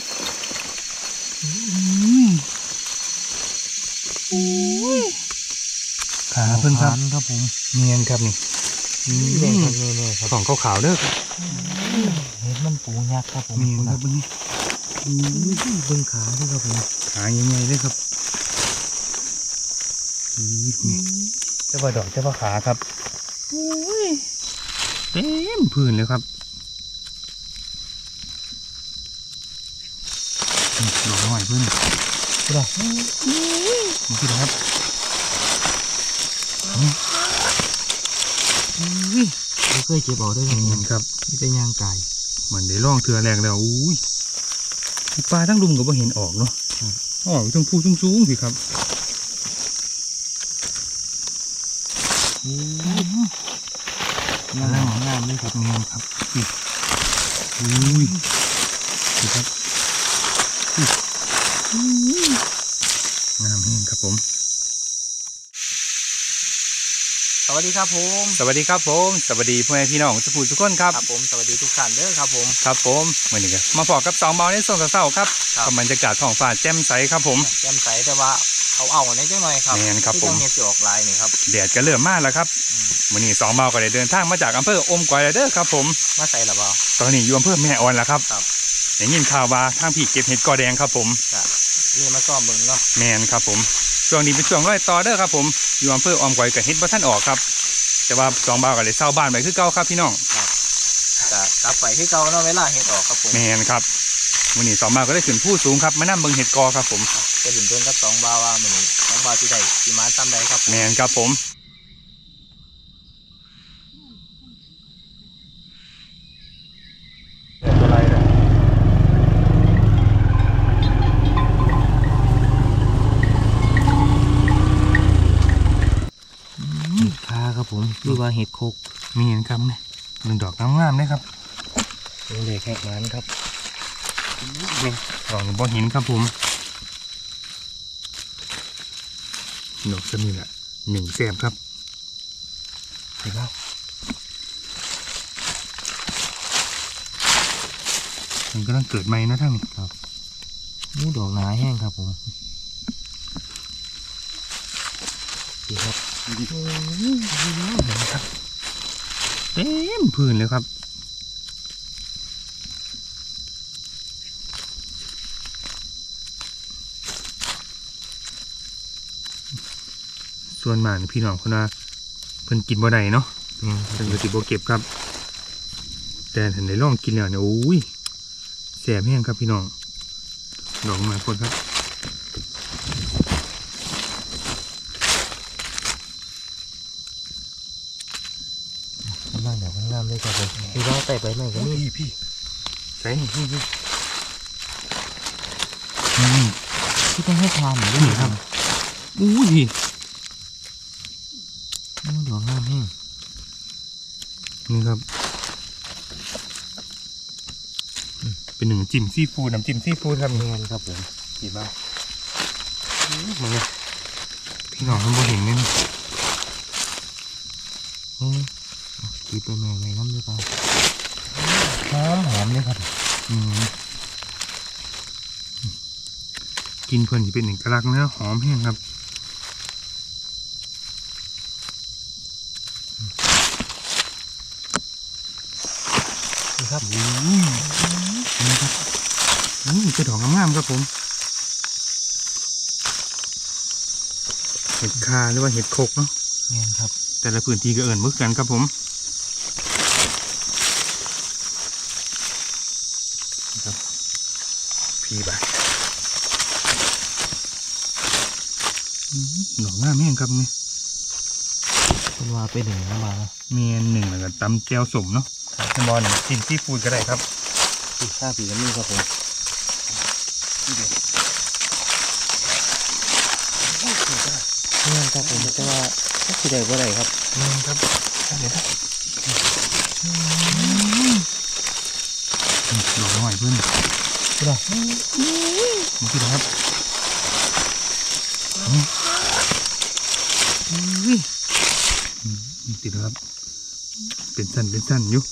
ดขาเพิ่นครับครับผมเนียนครับนี่นี่ครับนี่นี่ครับของขาวๆเด้อครับเห็นมันปูยักษ์ครับผมเนียนครับเบิ่งนี่เบิ้งขาด้วยครับผมขาใหญ่ๆเลยครับนี่เจ้าว่าดอกเจ้าว่าขาครับเต็มพื้นเลยครับนี่ ดอกน้อยเพิ่นใช่ป่ะนี่คือครับเราเคยเก็บเอาได้ครับผเนียมนครับนี่แต่ยางไก่เหมือนได้ล่องเทือแรกแล้วอุ้ยปลาทั้งลุมก็บ่เห็นออกเนาะออกทั้งผู้สูงๆสิครับงามงามเลยครับเนียนครับนี่อุ้ยสิครับ งามแห้งครับผม สวัสดีครับผม สวัสดีครับผม สวัสดีพ่อแม่พี่น้องสุภูทุกคนครับ ครับผมสวัสดีทุกท่านเด้อครับผม ครับผมวันนี้ก็มาพอกับสองเบาในส่วนเศร้าๆครับครับ กับบรรยากาศท้องฟ้าแจ่มใสครับผม แจ่มใสแต่ว่าเอาเอาในจังหน่อยครับแม่นครับที่ผม จังเฮ็ดสิออกลายนี่ครับแดดก็เริ่มมากแล้วครับวันนี้สองเบาก็ได้เดินทางมาจากอำเภออมก๋อยแล้วเด้อครับผม มาใส่ละบ่ตอนนี้อยู่อำเภอแม่ออนแล้วครับครับ ได้ยินข่าวว่าทางพี่เก็บเห็ดกอแดงครับผมก็ เรียนมาซ่อมเบิ่งเนาะแมนครับผมช่วงนี้เป็นช่วงร้อยต่อเด้อครับผมอยู่อำเภอออมก๋อยกับเฮ็ดบ่ท่านออกครับ แต่ว่าสองเบาก็เลยเศร้าบ้านไปคือเก่าครับพี่น้องก็กลับไปที่เก่าเนาะเวลาเฮ็ดออกครับผมแมนครับวันนี้สองเบาก็ได้ขึ้นผู้สูงครับมานั่งเบิ่งเห็ดกอครับผมจะถึงเพิ่นกับสองบาวว่ามื้อนี้สองบาวที่ได้สิมาซ้ำใดครับผมแมนครับผมอะไรเนี่ย เห็ดคาครับผมหรือว่า เห็ดโคกมีเห็นครับเนี่ยหนึ่งดอกงามๆเลยครับเล็กแหกนั้นครับนี่ดอกบ่หินครับผมดอกสมิละหนึ่งแสบครับเห็นบ่มันกำลังเกิดใหม่นะทั้งนี้หมูดอกหนาแห้งครับผมดี ครับเต็มพื้นเลยครับส่วนมากนี่พี่น้องคนว่าเพิ่นกินบ่ได้เนาะเพิ่นก็สิบ่เก็บครับ แต่ถ้าได้ลองกินแล้วเนี่ยโอ้ยแสบแห้งครับพี่น้องดอกไม้คนครับ กำลังดอกงามเลยครับผมพี่ว่าไต่ไปไหนก็มี พี่พี่ใส่นี่พี่พี่นี่ที่ต้องให้ทานหน่อยด้วยนี่ครับอู้ยหมูดอกงามแห้งนี่ครับ เป็นหนึ่งจิ้มซีฟู้ดน้ำจิ้มซีฟู้ดครับแมนี่นครับผมดีมากมึงเนี่ยพี่น้องมันบ่เห็นเลยนะอืมกีไปแม่ไว้น้ำด้วยเปล่า หอมหอมเลยครับอืมกินเพิ่นจะเป็นเอกลักษณ์เนื้อหอมแห้งครับนี่ครับอืมนี่ครับนี่เป็นดอกงามๆครับผม เห็ดคาหรือว่าเห็ดโคกเนาะแมนครับ แต่ละพื้นที่ก็เอิ่นเหมือนกันครับผมครับ พี่บาอืมดอกงามแห้งครับนี่เป็นว่าไปหนึ่งน้ำมาเมียนหนึ่งแล้วก็ตำแจวสมเนาะเป็นบอลหนึ่งกินซีฟู้ดก็ได้ครับปีข้าปีกันนี่ครับผมแมนครับผมแต่ว่าก็คือได้บ่ได้ครับเมียนครับเดี๋ยวนะดอกหน่อยเพื่อน คือได้มาคิดนะครับติดแล้วครับ เป็นสั้นเป็นสั้นอยู่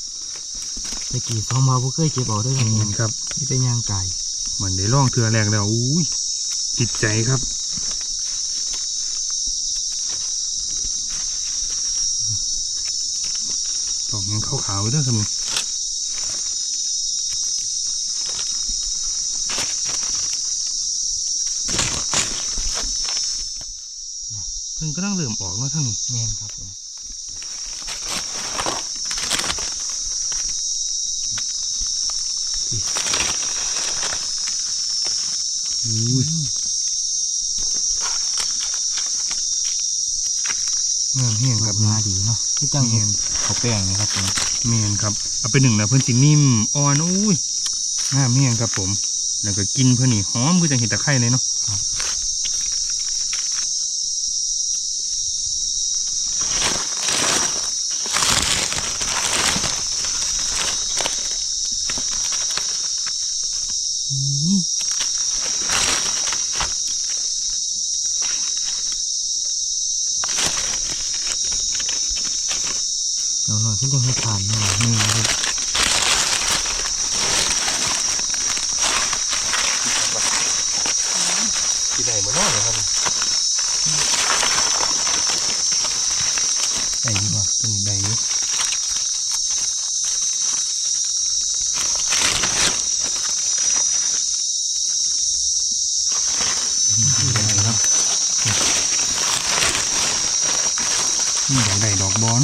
ตะกี้สองมาบ่เคยเก็บเอาได้ครับผเมียมนครับนี่แต่ยางไก่นเหมือนได้ลองเทือแรกแล้วอุ้ยติดใจครับดอกยังขาวๆอยู่เด้วยครับนี่ พิ่งก็ต้องเริ่มออกแล้วทั้งนี้แม่นครับผมอุ้ยงามแห้งคครัรับบงาดีเนาะนี่จังแห้งเขาวแป้งนะครับผมเมียนครับเอาไปหนึ่งนะเพื่อนสินิ่มอ่อนอุ้ยงามแห้งครับผม แล้วก็กินเพื่อนนี่หอมคือจังเห็ดตะไคร้เลยเนาะ เราหน่อยที่ยังให้ผ่านหน่อยนี่ครับที่ใดมาเนาะครับ ใส่ดีกว่า ตัวนี้ใดอยู่นี่ใดครับนี่ดอกใดดอกบอน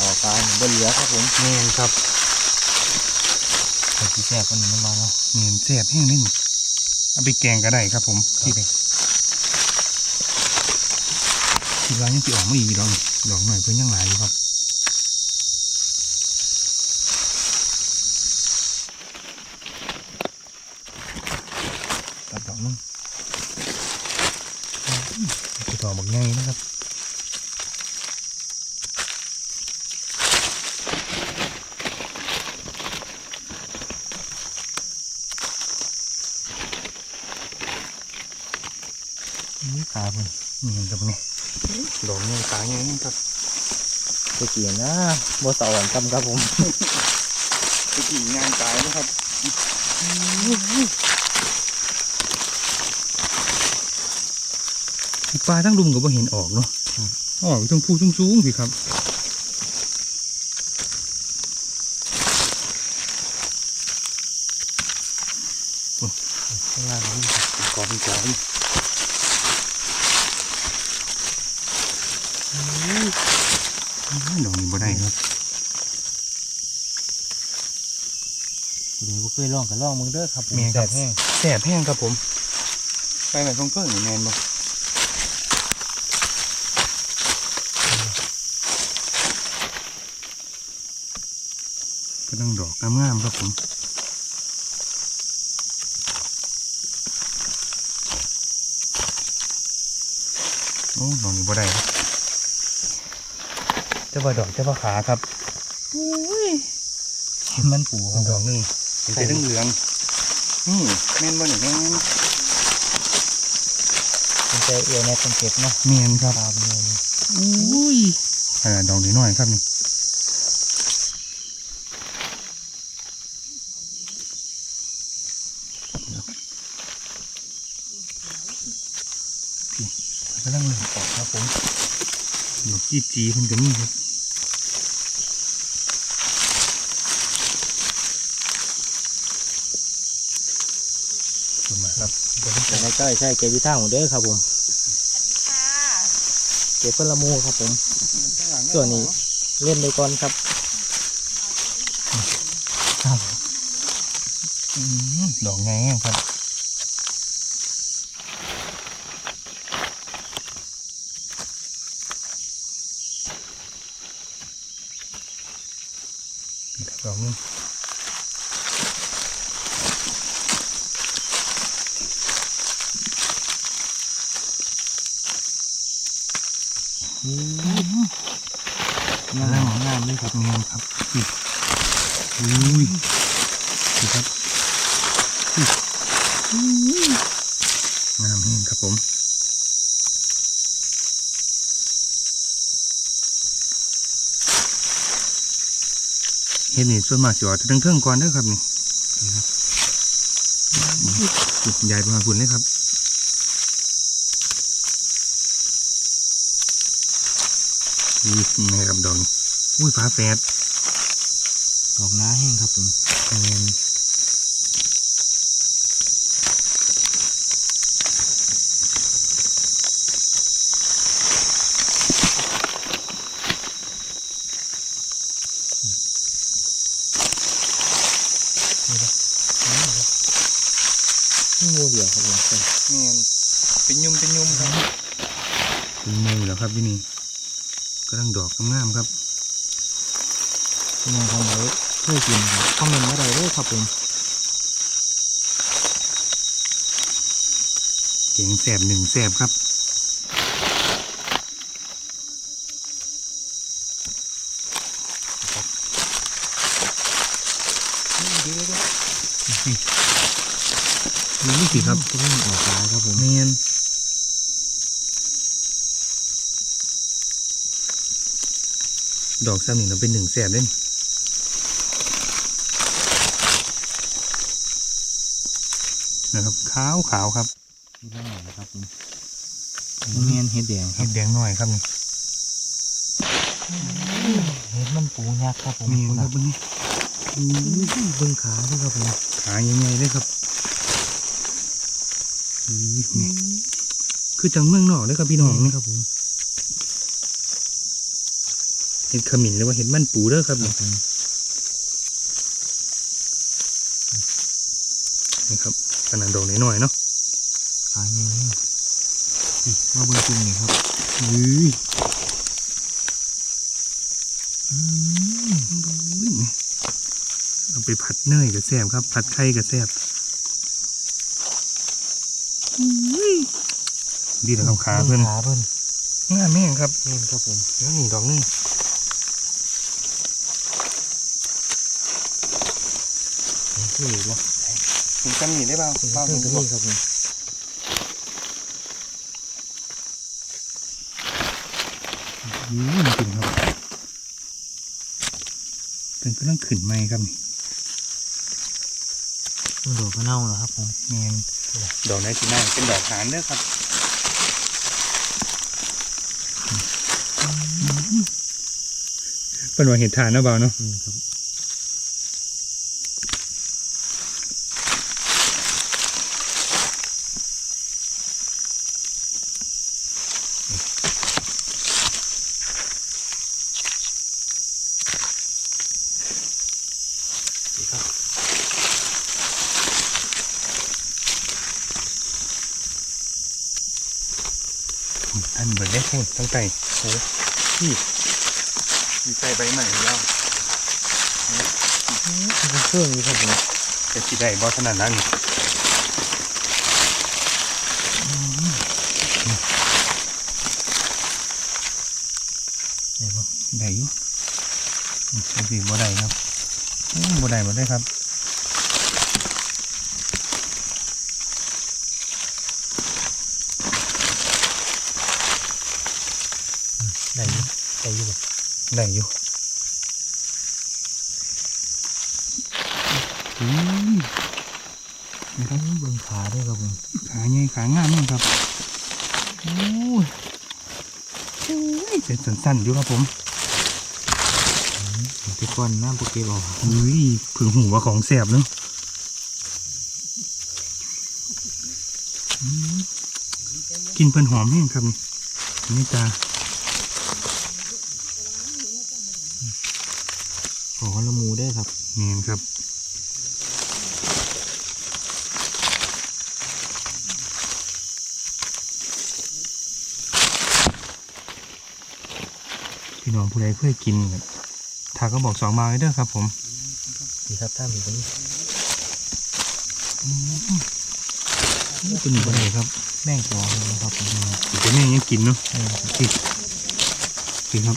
รอบหนาต่อไปเหมือนเบนเหลือครับผมเมนครับใส่ที่แซ่บกว่านี้มันมาเนาะเมนแซ่บแห้งเล่นเอาไปแกงก็ได้ครับผมที่ใดคิดว่ายังสิออกมาอีกดอกนี่ดอกหน่อยเพิ่นยังหลายอยู่ครับตัดดอกนึงจะต่อบักง่ายนะครับ นี่ขา เพิ่นนี่ครับนี่ดอกง่ายตาง่ายครับไปเกี่ยนะบ่สะอ่อนจำครับผมตะกี้งานตายนะครับปลาทั้งลุมก็บ่เห็นออกเนาะออกทั้งผู้สูงๆสิครับข้างล่างนี่กอเป็นกอเป็น ดอกนี้บ่ได้ครับเดี๋ยวบ่เคยลองก็ลองมึงเด้อครับผมแม่นครับแซ่บแห้งแสบแห้งครับผมไปไหนต้องเพิ่งนี่แมนบ่ก็ต้องดอกงามๆครับผมโอ้ดอกนี้บ่ได้ครับ เจ้าบ่าดอกเจ้าบ่าขาครับเห็นมันปูครับดอกหนึ่งเป็นสีเหลืองๆนี่แม่นบ่นี่แม่นมันจะเอียแน่ต้องเก็บเนาะแม่นครับตามเลยอุ้ยอ่าดอกนี้หน่อยครับนี่พี่กำลังเริ่มออกครับผมดอกจีจีเพิ่นก็นี่ครับขอบคุณมากครับเดี๋ยวผม ใช่ใช่ใช่เก็บที่ทาของเด้อครับผมเก็บเพิ่นละมูครับผมส่วนนี้เล่นไปก่อนครับครับดอกไงครับดอกนึง งามงามเลยครับ เนียนครับนี่ อุ้ยนี่ครับงามแห้งครับผมเห็ดนี่ส่วนมากสิออกทั้งเทิงก่อนเด้อครับนี่นี่ครับใหญ่ประมาณคุณเลยครับนี่นี่ครับดอกนี่อุ้ยฟ้าแฝดดอกน้าแห้งครับผมแม่นนี่โมเดียวครับผมแม่นเป็นยุ่มเป็นยุ่มครับเป็นหมูแล้วครับที่นี่กำลังดอกงามๆครับ พี่น้องทำไว้ เพื่อกินครับคอมเมนต์มาได้เลยครับผมเก่งแสบหนึ่งแสบครับเดี๋ยวเดี๋ยวนี่นี่สิครับจะไม่ออกลายครับผมเมนดอกซ้ำนี่เราเป็นหนึ่งแสบเล่นนะครับ ขาวขาวครับนี่นั่นหน่อยนะครับผมเมียนเห็ดแดงครัเห็บดแดงหน่อยครับนี่เห็ดมันปูยักษ์ครับผมเมีนคุณคครัรับบวันนี้เบิ้งขาด้วยครับผมขาใหญ่ๆเลยครับอีแม่คือจังเมืองนอกเลยครับพี่น้องนี่ครับผมเห็ดขมิ้นหรือว่าเห็ดมันปูเด้อครับครันี่บผมนี่ครับ ขนาดดอกน้อยๆเนาะขาใหญ่ๆนี่มาเบิ้งจุ่มนี่ครับอุ้ยอืมอุ้ยเอาไปผัดเนยกับแซ่บครับ ผัดไข่กับแซ่บอุ้ยดีนะครับขาเพื่อนขาเพิ่นงามแม่งครับเม่นครับผมแล้วนี่ดอกนึงนี่นี่วะ ผมจำหนีได้บ้างเป็นบ้างเครื่องตัวนี้ครับผมอืมมันขึ้นครับเป็นกำลังขึ้นไหมครับนี่มันดอกกระเน่าเหรอครับผมแมนดอกไหนที่น่าเป็นดอกหานเด้อครับเป็นว่าเห็ดฐานนะเบาเนาะนี่ครับ ท่านเบิดได้พูดตั้งใจโอ้พี่มีใจใบใหม่แล้วเป็นเครื่องนี้ครับผมแต่สิได้บอขนาดนั้นไหนบ่ได้อยู่เป็นสีบ่ได้ครับโอ้บ่ได้บ่ได้ครับ ไหนอยู่ไหนอยู่บ่ ได้อยู่อืมนี่ครับเบิ้งขาด้วยครับผมขาใหญ่ขางามมากครับโอ้ยเป็นสั้นๆอยู่ครับผมทุกคนน้ำโปเกบอลอุ้ยผึ่งหูว่าของแสบเนาะกินเพิ่นหอมแห้งครับนี่นี่จ้า ขอ ละมูได้ครับเมนครับพี่น้องผู้ใดเคยกินครับถ้าก็บอกสองมาเลยเด้อครับ ผมดีครับท่านอยู่ตรงนี้นี่เป็นบ่ได้ครับ แม่งจอนะครับผมแต่แม่ยังกินเนาะนี่ครับพี่ครับ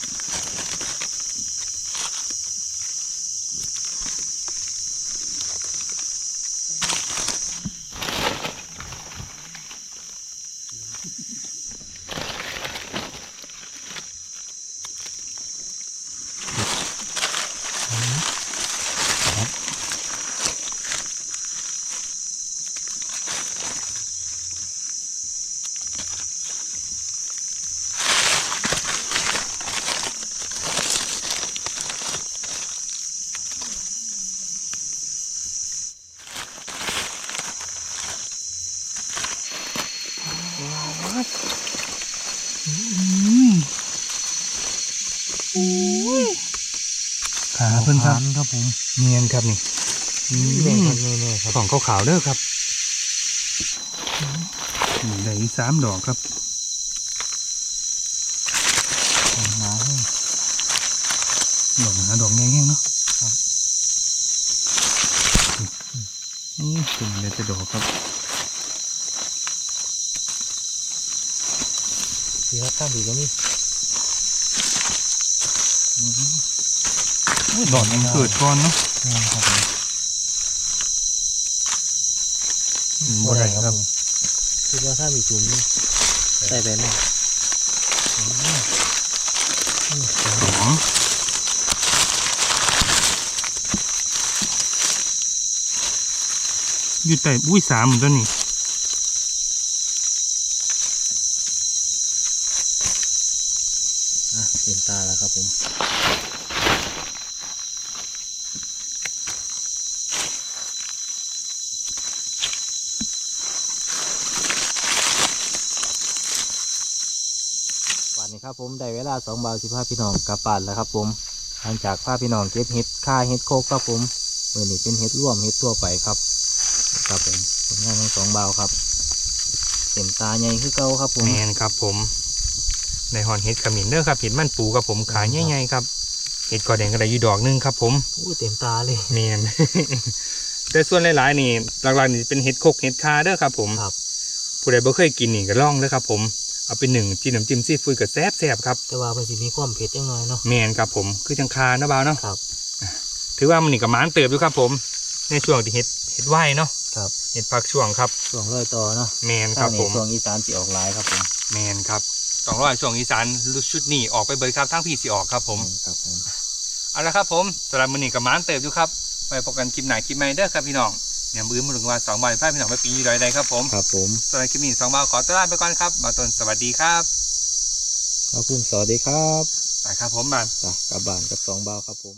ผมเนียนครับนี่แน่นี่ครับแน่ๆครับของขาวๆเด้อครับนี่ได้อีกสามดอกครับหนาให้ดอกหนาดอกแง่ๆเนาะครับนี่เป็นเลยจะดอกครับที่ครับตั้งดีก็มี ดอกมันเกิดก่อนเนาะแน่ครับผมบ่ได้ครับคิดว่าถ้ามีจุ่มนี่ใส่ไปไหมอืมอืมสองอยู่แต่อุ้ยสามเหมือนกันนี่ อะเต็มตาแล้วครับผมวันนี้ ครับผมได้เวลาสองบาทสิพาพี่น้องกลับบ้านแล้วครับผมหลังจากพาพี่น้องเก็บเห็ดค่าเห็ดโคกครับผมเมื่อนี้เป็นเห็ดร่วมเห็ดทั่วไปครับครับผมผลงานของสองบาวครับเต็มตาใหญ่คือเก่าครับผมแมนครับผมในหอนเห็ดขมิ้นเด้อครับเห็ดมันปูครับผมขายใหญ่ๆครับเห็ดกอแดงก็ได้อยู่ดอกหนึงครับผมอู้เต็มตาเลยแมนแต่ส่วนหลายๆนี่หลักๆนี่เป็นเห็ดโคกเห็ดคาเด้อครับผมครับผู้ใดบ่เคยกินนี่ก็ลองเด้อครับผม เอาเป็นหนึ่งจิ้มน้ำจิ้มซีฟู้ดก็แซ่บแซ่บๆครับแต่ว่ามันสิมีความเผ็ดยังน้อยเนาะแมนครับผมคือจังคาเนาะบ่าวเนาะครับถือว่ามันนี่ก็หมานเติบอยู่ครับผม ในช่วงที่เห็ดเห็ดไหวเนาะครับเห็ดพักช่วงครับช่วงร้อยต่อเนาะแมนครับทางผนี้มช่วงอีสานสิออกหลายครับผมแมนครับสองร้อยช่วงอีสานชุดนี้ออกไปเบิดครับทั้งพี่สิออกครับผมครับผมเอาละครับผมสำหรับมือนี้กับหมานเติบอยู่ครับไปพบกันคลิปไหนคลิปใหม่เด้อครับพี่น้อง เนี่ยมือมาถึงวันสองบาทพาพี่น้องไปปีนี้ใดๆครับผมครับผมสำหรับคลิปนี้สองบาทขอตัวลาไปก่อนครับมาตนสวัสดีครับขอบคุณสวัสดีครับไปครับผมบานไปกลับบ้านกับสองบาวครับผม